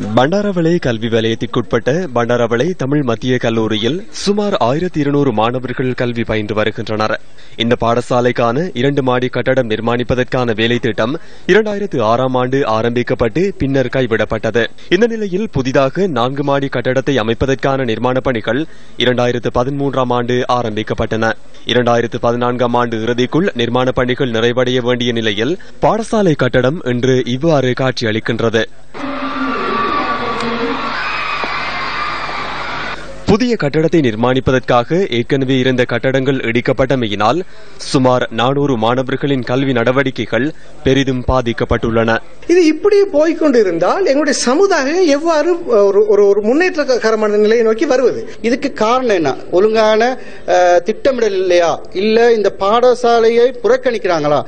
பண்டாரவளை கல்வி வலயத்திற்குட்பட்ட பண்டாரவளை தமிழ் மத்திய கல்லூரியில் சுமார் ஆயிரத்தி இருநூறு மாணவர்கள் கல்வி பயின்று வருகின்றனர். இந்த பாடசாலைக்கான இரண்டு மாடி கட்டடம் நிர்மாணிப்பதற்கான வேலை திட்டம் இரண்டாயிரத்து ஆறாம் ஆண்டு ஆரம்பிக்கப்பட்டு பின்னர் கைவிடப்பட்டது. இந்த நிலையில் புதிதாக நான்கு மாடி கட்டடத்தை அமைப்பதற்கான நிர்மாணப் பணிகள் இரண்டாயிரத்து பதிமூன்றாம் ஆண்டு ஆரம்பிக்கப்பட்டன. இரண்டாயிரத்து பதினான்காம் ஆண்டு இறுதிக்குள் நிர்மாணப் பணிகள் நிறைவடைய வேண்டிய நிலையில் பாடசாலை கட்டடம் இன்று இவ்வாறு காட்சியளிக்கின்றது. புதிய கட்டடத்தை நிர்மாணிப்பதற்காக ஏற்கனவே இருந்த கட்டடங்கள் இடிக்கப்பட்டமையினால் சுமார் நானூறு மாணவர்களின் கல்வி நடவடிக்கைகள் பெரிதும் பாதிக்கப்பட்டுள்ளன. இது இப்படி போய்கொண்டிருந்தால் எங்களுடைய சமுதாயம் எவ்வாறு ஒரு ஒரு ஒரு முன்னேற்றகரமான நிலையை நோக்கி வருவது? இதுக்கு காரணம் என்ன? ஒழுங்கான திட்டமிடல் இல்லையா? இல்ல இந்த பாடசாலையை புறக்கணிக்கிறாங்களா?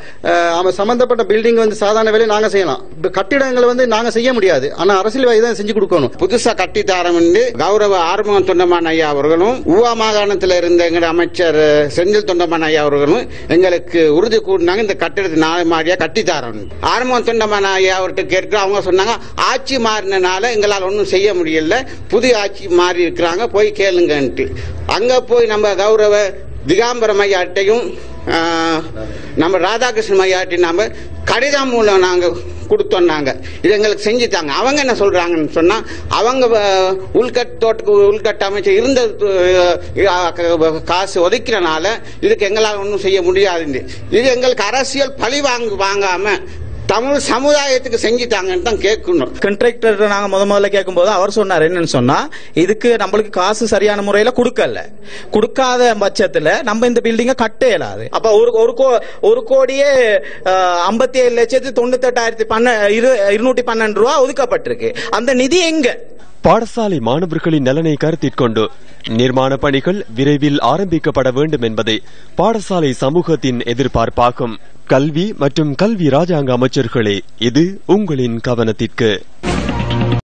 அவன் சம்பந்தப்பட்ட பில்டிங் வந்து சாதாரண வேலையை நாங்க செய்யலாம். கட்டிடங்களை வந்து நாங்க செய்ய முடியாது. ஆனா அரசியல்வாதி தான் செஞ்சு கொடுக்கணும். புதுசா கட்டித்தாரம் கௌரவ ஆறுமுகம் தொண்டமான் ஐயா அவர்களும் ஊவா மாகாணத்தில் இருந்த எங்க அமைச்சர் செந்தில் தொண்டமான் ஐயா அவர்களும் எங்களுக்கு உறுதி கூடினாங்க இந்த கட்டிடத்தை நாலு மாடியா கட்டித்தாரம் ஆரம்ப தொண்டமான் ஐயா அவர்கிட்ட கேட்க அவங்க சொன்னாங்க ஆட்சி மாறினால எங்களால் ஒன்றும் செய்ய முடியல. புதிய ஆட்சி மாறி இருக்கிறாங்க போய் கேளுங்கன்ட்டு. அங்க போய் நம்ம கௌரவ திகாம்பரம் ஐயாட்டையும் நம்ம ராதாகிருஷ்ணன் ஐயாட்டையும் நாம கடிதம் மூலம் நாங்கள் கொடுத்தோன்னாங்க. இது எங்களுக்கு செஞ்சுட்டாங்க. அவங்க என்ன சொல்றாங்கன்னு சொன்னா அவங்க உள்கட் தோட்டத்துக்கு உள்கட்ட அமைச்சர் இருந்த காசு ஒதுக்கிறனால இதுக்கு எங்களால் ஒன்றும் செய்ய முடியாது. இது எங்களுக்கு அரசியல் பழி வாங்க வாங்காம தமிழ் சமுதாயத்துக்கு செஞ்சுட்டாங்கன்னு தான் கேட்கணும். கண்ட்ராக்டர் நாங்க முத முதல்ல கேட்கும்போது அவர் சொன்னார் என்னன்னு சொன்னா இதுக்கு நம்மளுக்கு காசு சரியான முறையில கொடுக்கல. கொடுக்காத பட்சத்துல நம்ம இந்த பில்டிங்க கட்ட இயலாது. அப்ப ஒரு ஒரு கோ- ஒரு கோடியே ஐம்பத்தி ஏழு லட்சத்தி தொண்ணூத்தி எட்டாயிரத்தி பன்ன இரு- இருநூத்தி பன்னெண்டு ரூபா ஒதுக்கப்பட்டிருக்கு. அந்த நிதி எங்க? பாடசாலை மாணவர்களின் நலனை கருத்தில் கொண்டு நிர்மாண பணிகள் விரைவில் ஆரம்பிக்கப்பட வேண்டும் என்பதே பாடசாலை சமூகத்தின் எதிர்பார்ப்பாகும். கல்வி மற்றும் கல்வி ராஜாங்க அமைச்சர்களே இது உங்களின் கவனத்திற்கு.